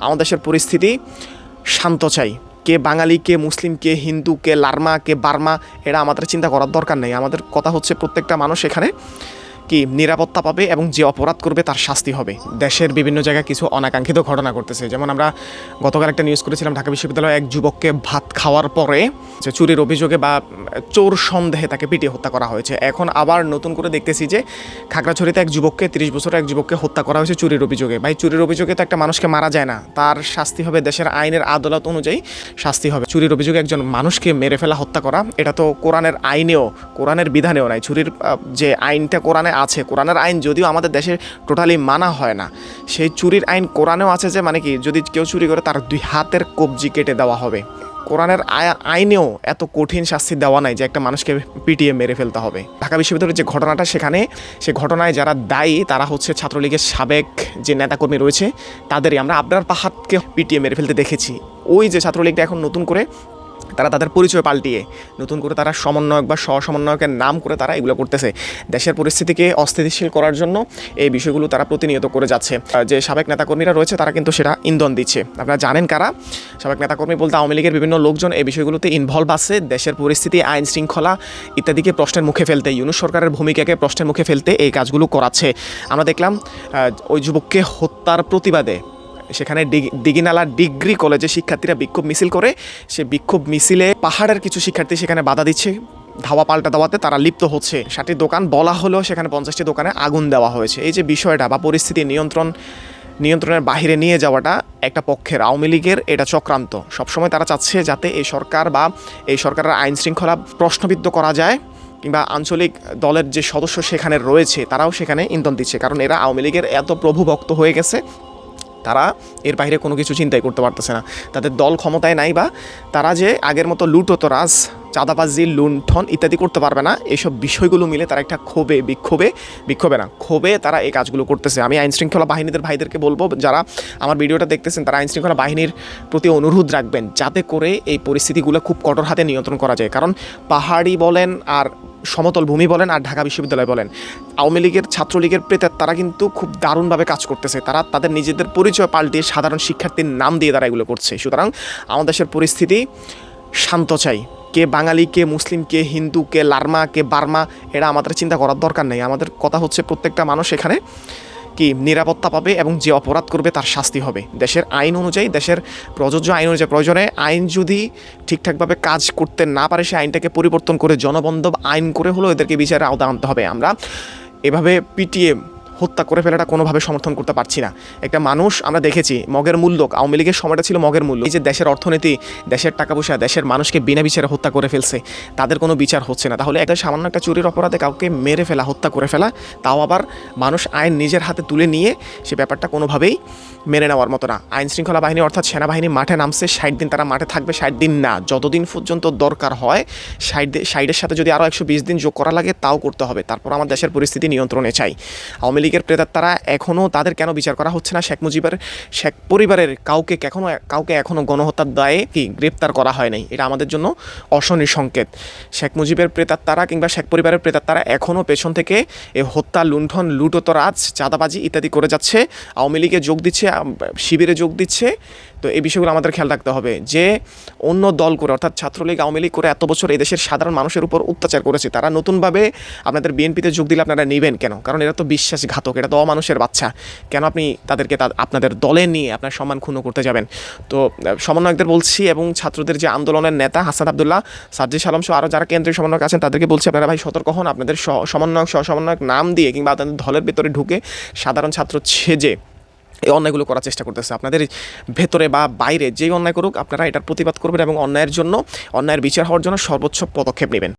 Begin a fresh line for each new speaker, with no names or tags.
আমাদের দেশের পরিস্থিতি শান্ত চাই। কে বাঙালি, কে মুসলিম, কে হিন্দু, কে লার্মা, কে বার্মা, এরা আমাদের চিন্তা করার দরকার নেই। আমাদের কথা হচ্ছে প্রত্যেকটা মানুষ এখানে কি নিরাপত্তা পাবে এবং যে অপরাধ করবে তার শাস্তি হবে। দেশের বিভিন্ন জায়গায় কিছু অনাকাঙ্ক্ষিত ঘটনা করতেছে যেমন আমরা গতকাল একটা নিউজ করেছিলাম, ঢাকা বিশ্ববিদ্যালয়ে এক যুবককে ভাত খাওয়ার পরে যে চুরির অভিযোগে বা চোর সন্দেহে তাকে পিটিয়ে হত্যা করা হয়েছে। এখন আবার নতুন করে দেখতেছি যে খাগড়াছড়িতে এক যুবককে, তিরিশ বছরের এক যুবককে হত্যা করা হয়েছে চুরির অভিযোগে। ভাই, চুরির অভিযোগে তো একটা মানুষকে মারা যায় না। তার শাস্তি হবে দেশের আইনের আদালত অনুযায়ী শাস্তি হবে। চুরির অভিযোগে একজন মানুষকে মেরে ফেলা, হত্যা করা, এটা তো কোরআনের আইনেও, কোরআনের বিধানেও নাই। চুরির যে আইনটা কোরআনে আছে, কোরআনের আইন যদিও আমাদের দেশে টোটালি মানা হয় না। সেই চুরির আইন কোরআনেও আছে যে মানে কি, যদি কেউ চুরি করে তার দুই হাতের কবজি কেটে দেওয়া হবে। কোরআনের আইনেও এত কঠিন শাস্তি দেওয়া নাই যে একটা মানুষকে পিটিয়ে মেরে ফেলতে হবে। ঢাকা বিশ্ববিদ্যালয়ের যে ঘটনাটা সেখানে, সে ঘটনায় যারা দায়ী, তারা হচ্ছে ছাত্রলীগের সাবেক যে নেতাকর্মী রয়েছে, তাদেরই আমরা আবরার পাহাড়কে পিটিয়ে মেরে ফেলতে দেখেছি। ওই যে ছাত্রলীগটা এখন নতুন করে তারা তাদের পরিচয় পাল্টিয়ে, নতুন করে তারা সমন্বয়ক বা সহ-সমন্বয়কের নাম করে তারা এগুলো করতেছে। দেশের পরিস্থিতিকে অস্থিতিশীল করার জন্য এই বিষয়গুলো তারা প্রতিনিয়ত করে যাচ্ছে। যে সাবেক নেতাকর্মীরা রয়েছে, তারা কিন্তু সেটা ইন্ধন দিচ্ছে। আপনারা জানেন কারা? সাবেক নেতাকর্মী বলতে আওয়ামী লীগের বিভিন্ন লোকজন এই বিষয়গুলোতে ইনভলভ আছে। দেশের পরিস্থিতি, আইন শৃঙ্খলা ইত্যাদিকে প্রশ্নের মুখে ফেলতে, ইউনুস সরকারের ভূমিকাকে প্রশ্নের মুখে ফেলতে এই কাজগুলো করাচ্ছে। আমরা দেখলাম ওই যুবককে হত্যার প্রতিবাদে সেখানে দিঘিনালা ডিগ্রি কলেজে শিক্ষার্থীরা বিক্ষোভ মিছিল করে। সে বিক্ষোভ মিছিলে পাহাড়ের কিছু শিক্ষার্থী সেখানে বাধা দিচ্ছে। ধাওয়া পাল্টা দেওয়াতে তারা লিপ্ত হচ্ছে। ষাটটি দোকান বলা হলেও সেখানে পঞ্চাশটি দোকানে আগুন দেওয়া হয়েছে। এই যে বিষয়টা বা পরিস্থিতি নিয়ন্ত্রণ, নিয়ন্ত্রণের বাইরে নিয়ে যাওয়াটা একটা পক্ষের আওয়ামী লীগের এটা চক্রান্ত। সবসময় তারা চাচ্ছে যাতে এই সরকার বা এই সরকারের আইন শৃঙ্খলা প্রশ্নবিদ্ধ করা যায় কিংবা আঞ্চলিক দলের যে সদস্য সেখানে রয়েছে, তারাও সেখানে ইন্ধন দিচ্ছে। কারণ এরা আওয়ামী লীগের এত প্রভুভক্ত হয়ে গেছে তারা এর বাইরে কোনো কিছু চিন্তাই করতে পারতেছে না। তাদের দল ক্ষমতায় নাই বা তারা যে আগের মতো লুটোতরাজ চাঁদাবাজি, লুণ্ঠন ইত্যাদি করতে পারবে না। এসব বিষয়গুলো মিলে তারা একটা ক্ষোভে, বিক্ষোভে বিক্ষোভে না, ক্ষোভে তারা এই কাজগুলো করতেছে। আমি আইন শৃঙ্খলা বাহিনীদের ভাইদেরকে বলব, যারা আমার ভিডিওটা দেখতেছেন, তারা আইন শৃঙ্খলা বাহিনীর প্রতি অনুরোধ রাখবেন, যাতে করে এই পরিস্থিতিগুলো খুব কঠোর হাতে নিয়ন্ত্রণ করা যায়। কারণ পাহাড়ি বলেন আর সমতল ভূমি বলেন আর ঢাকা বিশ্ববিদ্যালয় বলেন, আওয়ামী লীগের ছাত্রলীগের প্রেতার তারা কিন্তু খুব দারুণভাবে কাজ করতেছে। তারা তাদের নিজেদের পরিচয় পাল্টিয়ে সাধারণ শিক্ষার্থীর নাম দিয়ে তারা এগুলো করছে। সুতরাং আমাদের দেশের পরিস্থিতি শান্ত চাই। কে বাঙালি, কে মুসলিম, কে হিন্দু, কে লার্মা, কে বার্মা এটা আমাদের চিন্তা করার দরকার নেই। আমাদের কথা হচ্ছে প্রত্যেকটা মানুষ এখানে কি নিরাপত্তা পাবে এবং যে অপরাধ করবে তার শাস্তি হবে। দেশের আইন অনুযায়ী, দেশের প্রযোজ্য আইন অনুযায়ী, প্রয়োজনে আইন যদি ঠিকঠাকভাবে কাজ করতে না পারে, সে আইনটাকে পরিবর্তন করে জনবন্ধব আইন করে হলেও এদেরকে বিচারের আওতা আনতে হবে। আমরা এভাবে পিটিএ হত্যা করে ফেলাটা কোনোভাবে সমর্থন করতে পারছি না। একটা মানুষ আমরা দেখেছি, মগের মূল্য আওয়ামী লীগের সময়টা ছিল মগের মূল্য এই যে দেশের অর্থনীতি, দেশের টাকা পয়সা, দেশের মানুষকে বিনা বিচারে হত্যা করে ফেলছে, তাদের কোনো বিচার হচ্ছে না। তাহলে একটা সামান্য একটা চুরির অপরাধে কাউকে মেরে ফেলা, হত্যা করে ফেলা, তাও আবার মানুষ আইন নিজের হাতে তুলে নিয়ে সে ব্যাপারটা কোনোভাবেই মেনে নেওয়ার মতো না। আইন শৃঙ্খলা বাহিনী অর্থাৎ সেনাবাহিনী মাঠে নামছে, ষাট দিন তারা মাঠে থাকবে, ষাট দিন না। যতদিন পর্যন্ত দরকার হয়, ষাট ষাটের সাথে যদি আরও একশো বিশ দিন যোগ করা লাগে, তাও করতে হবে। তারপর আমার দেশের পরিস্থিতি নিয়ন্ত্রণে চাই। আওয়ামী লীগের প্রেতার তারা এখনও তাদের কেন বিচার করা হচ্ছে না? শেখ মুজিবের, শেখ পরিবারের কাউকে এখনও কাউকে এখনও গণহত্যার দায়ে কি গ্রেপ্তার করা হয় নাই? এটা আমাদের জন্য অশনির সংকেত। শেখ মুজিবের প্রেতাত্মারা কিংবা শেখ পরিবারের প্রেতাত্মারা এখনও পেছন থেকে এ হত্যা, লুণ্ঠন, লুটোতরাজ, চাঁদাবাজি ইত্যাদি করে যাচ্ছে। আওয়ামী লীগে যোগ দিচ্ছে শিবিরে যোগ দিচ্ছে। তো এই বিষয়গুলো আমাদের খেয়াল রাখতে হবে যে অন্য দল করে, অর্থাৎ ছাত্রলীগ, আওয়ামী লীগ করে এত বছর এই দেশের সাধারণ মানুষের উপর অত্যাচার করেছে। তারা নতুনভাবে আপনাদের বিএনপিতে যোগ দিলে আপনারা নেবেন কেন? কারণ এরা তো বিশ্বাসঘাতক এটা তো অমানুষের বাচ্চা। কেন আপনি তাদেরকে আপনাদের দলে নিয়ে আপনার সম্মান ক্ষুণ্ণ করতে যাবেন? তো সমন্বয়কদের বলছি এবং ছাত্রদের যে আন্দোলনের নেতা হাসান আবদুল্লাহ সাজ্জি সালাম সহ আরও যারা কেন্দ্রীয় সমন্বয়ক আছেন, তাদেরকে বলছি আপনারা ভাই সতর্ক হন। আপনাদের সমন্বয়ক সহ সমন্বয়ক নাম দিয়ে কিংবা আপনাদের দলের ভেতরে ঢুকে সাধারণ ছাত্র ছেজে এই অন্যায়গুলো করার চেষ্টা করতেছে। আপনাদের ভেতরে বা বাইরে যেই অন্যায় করুক, আপনারা এটার প্রতিবাদ করবেন এবং অন্যায়ের জন্য, অন্যায়ের বিচার হওয়ার জন্য সর্বোচ্চ পদক্ষেপ নেবেন।